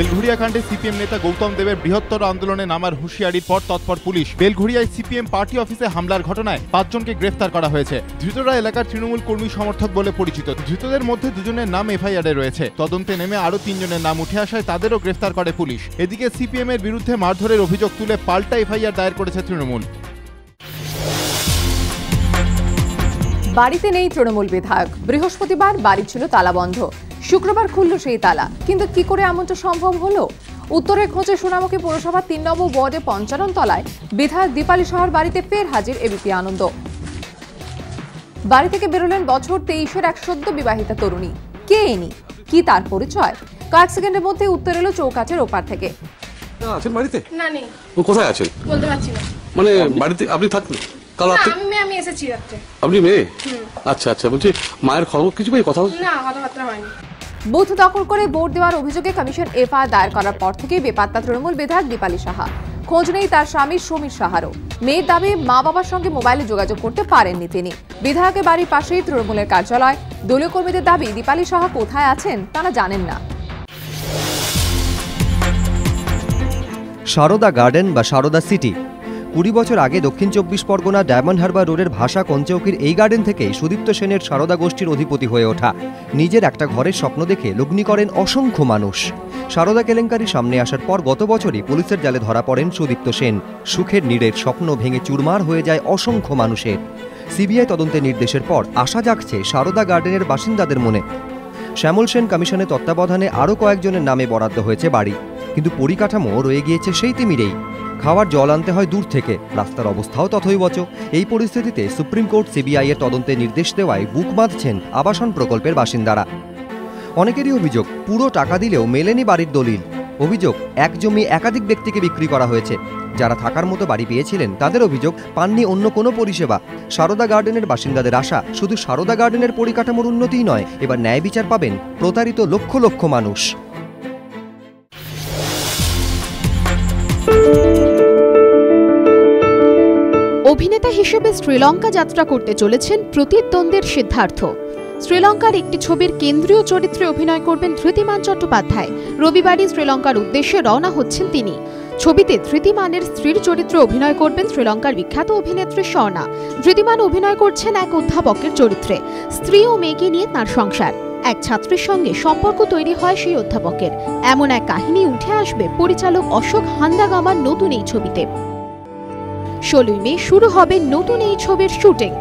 বেলঘড়িয়া কাণ্ডে সিপিএম নেতা গৌতম দেবের বৃহত্তর আন্দোলনে নামার হুঁশিয়ারির পর তৎপর পুলিশ। বেলঘড়িয়ায় সিপিএম পার্টি অফিসে হামলার ঘটনায় পাঁচজনকে গ্রেফতার করা হয়েছে। ধৃতরা এলাকার তৃণমূল কর্মী সমর্থক বলে পরিচিত। ধৃতদের মধ্যে দুজনের নাম এফআইআরে রয়েছে। তদন্তে নেমে আরও তিনজনের নাম উঠে আসায় তাদেরও গ্রেফতার করে পুলিশ। এদিকে সিপিএম এর বিরুদ্ধে মারধরের অভিযোগ তুলে পাল্টা এফআইআর দায়ের করেছে তৃণমূল। বাড়িতে নেই তৃণমূল বিধায়ক। বৃহস্পতিবার বাড়ি ছিল তালাবন্ধ শুক্রবার খুলল সেই তালা। কিন্তু কি করে এমনটা সম্ভব হলো? উত্তরের খোঁজে সোনামুখী পৌরসভার তিন নম্বর ওয়ার্ডে পঞ্চানন তলায় বিধায়ক দীপালি সাহার বাড়িতে ফের হাজির এবিপি আনন্দ। বাড়ি থেকে বেরোলেন বছর তেইশের এক সদ্য বিবাহিতা তরুণী। কে এনি কি তার পরিচয়? কয়েক সেকেন্ডের মধ্যে উত্তর এলো চৌকাঠের ওপার থেকে। আছেন বাড়িতে? না নেই। ও কোথায় আছেন? বলতে পারছি না। মানে বাড়িতে আপনি থাকতেন কাল না রাত্রে আমি মেয়ে আমি এসেছি রাত্রে। আপনি মেয়ে? আচ্ছা আচ্ছা বলছি মায়ের খবর কিছু পাই কথা? না কথাবার্তা হয়নি। বুথ দখল করে ভোট দেওয়ার অভিযোগে কমিশন এফআইআর দায়ের করার পর থেকেই বেপাত্তা তৃণমূল বিধায়ক দীপালি সাহা। খোঁজ নেই তার স্বামী সমীর সাহারও। মেয়ের দাবি মা বাবার সঙ্গে মোবাইলে যোগাযোগ করতে পারেননি তিনি। বিধায়কের বাড়ির পাশেই তৃণমূলের কার্যালয়। দলীয় কর্মীদের দাবি দীপালি সাহা কোথায় আছেন তারা জানেন না। সারদা গার্ডেন বা সারদা সিটি কুড়ি বছর আগে দক্ষিণ চব্বিশ পরগনা ডায়মন্ড হারবার রোডের ভাষা কঞ্চৌকির এই গার্ডেন থেকেই সুদীপ্ত সেনের সারদা গোষ্ঠীর অধিপতি হয়ে ওঠা। নিজের একটা ঘরের স্বপ্ন দেখে লগ্নি করেন অসংখ্য মানুষ। সারদা কেলেঙ্কারি সামনে আসার পর গত বছরই পুলিশের জালে ধরা পড়েন সুদীপ্ত সেন। সুখের নীড়ের স্বপ্ন ভেঙে চুরমার হয়ে যায় অসংখ্য মানুষের। সিবিআই তদন্তের নির্দেশের পর আশা জাগছে সারদা গার্ডেনের বাসিন্দাদের মনে। শ্যামল সেন কমিশনের তত্ত্বাবধানে আরও কয়েকজনের নামে বরাদ্দ হয়েছে বাড়ি। কিন্তু পরিকাঠামো রয়ে গিয়েছে সেই তিমিরেই। খাওয়ার জল আনতে হয় দূর থেকে। রাস্তার অবস্থাও তথৈবচ এই পরিস্থিতিতে সুপ্রিম কোর্ট, সিবিআই এর তদন্তের নির্দেশ দেওয়ায় বুক বাঁধছেন আবাসন প্রকল্পের বাসিন্দারা। অনেকেরই অভিযোগ, পুরো টাকা দিলেও মেলেনি বাড়ির দলিল। অভিযোগ, এক জমি একাধিক ব্যক্তিকে বিক্রি করা হয়েছে। যারা থাকার মতো বাড়ি পেয়েছিলেন, তাদের অভিযোগ, পাননি অন্য কোনো পরিষেবা। সারদা গার্ডেনের বাসিন্দাদের আশা, শুধু সারদা গার্ডেনের পরিকাঠামোর উন্নতিই নয়, এবার ন্যায় বিচার পাবেন প্রতারিত লক্ষ লক্ষ মানুষ। অভিনেতা হিসেবে শ্রীলঙ্কা যাত্রা করতে চলেছেন প্রতিদ্বন্দ্বের সিদ্ধার্থ। শ্রীলঙ্কার একটি ছবির কেন্দ্রীয় চরিত্রে অভিনয় করবেন ধৃতিমান চট্টোপাধ্যায়। রবিবারই শ্রীলঙ্কার উদ্দেশ্যে রওনা হচ্ছেন তিনি। ছবিতে ধৃতিমানের স্ত্রীর চরিত্রে অভিনয় করবেন শ্রীলঙ্কার বিখ্যাত অভিনেত্রী স্বর্ণা। ধৃতিমান অভিনয় করছেন এক অধ্যাপকের চরিত্রে। স্ত্রী ও মেয়েকে নিয়ে তার সংসার। এক ছাত্রীর সঙ্গে সম্পর্ক তৈরি হয় সেই অধ্যাপকের। এমন এক কাহিনী উঠে আসবে। পরিচালক অশোক হান্দাগামার নতুন এই ছবিতে। ষোলোই মে শুরু হবে নতুন এই ছবির শুটিং